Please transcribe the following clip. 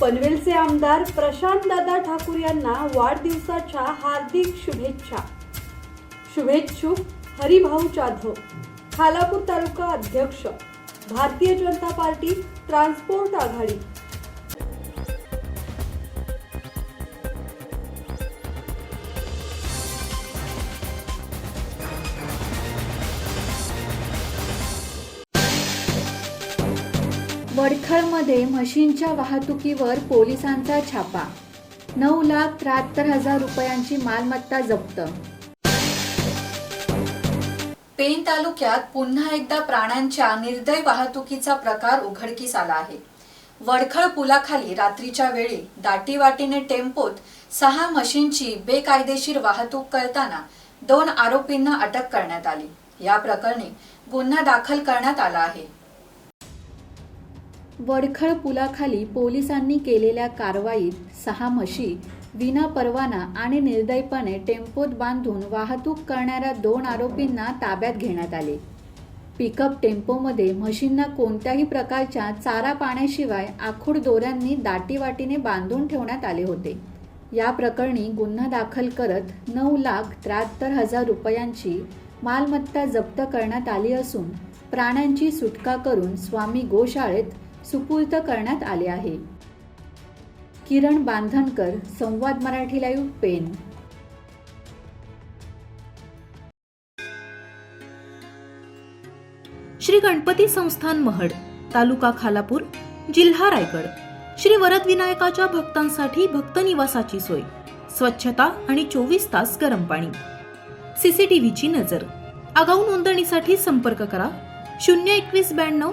पनवेलचे आमदार प्रशांतदादा ठाकूर यांना वाढदिवसाच्या हार्दिक शुभेच्छा. शुभेच्छुक हरिभाऊ जाधव खालापूर तालुका अध्यक्ष भारतीय जनता पार्टी ट्रान्सपोर्ट आघाडी. वडखळमध्ये म्हशींच्या वाहतुकीवर पोलिसांचा छापा. नऊ लाख त्र्याहत्तर हजार रुपयांची मालमत्ता जप्त. पेन तालुक्यात पुन्हा एकदा प्राण्यांच्या निर्दय वाहतुकीचा प्रकार उघडकीस आला आहे. वडखळ पुलाखाली रात्रीच्या वेळी दाटीवाटीने टेम्पोत सहा म्हशींची बेकायदेशीर वाहतूक करताना दोन आरोपींना अटक करण्यात आली. या प्रकरणी गुन्हा दाखल करण्यात आला आहे. वडखळ पुलाखाली पोलिसांनी केलेल्या कारवाईत सहा म्हशी विना परवाना आणि निर्दयपणे टेम्पोत बांधून वाहतूक करणाऱ्या दोन आरोपींना ताब्यात घेण्यात आले. पिकअप टेम्पोमध्ये म्हशींना कोणत्याही प्रकारच्या चारा पाण्याशिवाय आखूड दोऱ्यांनी दाटीवाटीने बांधून ठेवण्यात आले होते. या प्रकरणी गुन्हा दाखल करत नऊ लाख त्र्याहत्तर हजार रुपयांची मालमत्ता जप्त करण्यात आली असून प्राण्यांची सुटका करून स्वामी गोशाळेत सुपूर्त करण्यात आले आहे. किरण बांधणकर संवाद मराठी लाईव्ह पेन श्री गणपती संस्थान महड तालुका खालापूर जिल्हा रायगड. श्री वरद विनायकाच्या भक्तांसाठी भक्त निवासाची सोय. स्वच्छता आणि चोवीस तास गरम पाणी. सीसीटीव्हीची नजर. आगाऊ नोंदणीसाठी संपर्क करा. शून्य एकवीस ब्याण्णव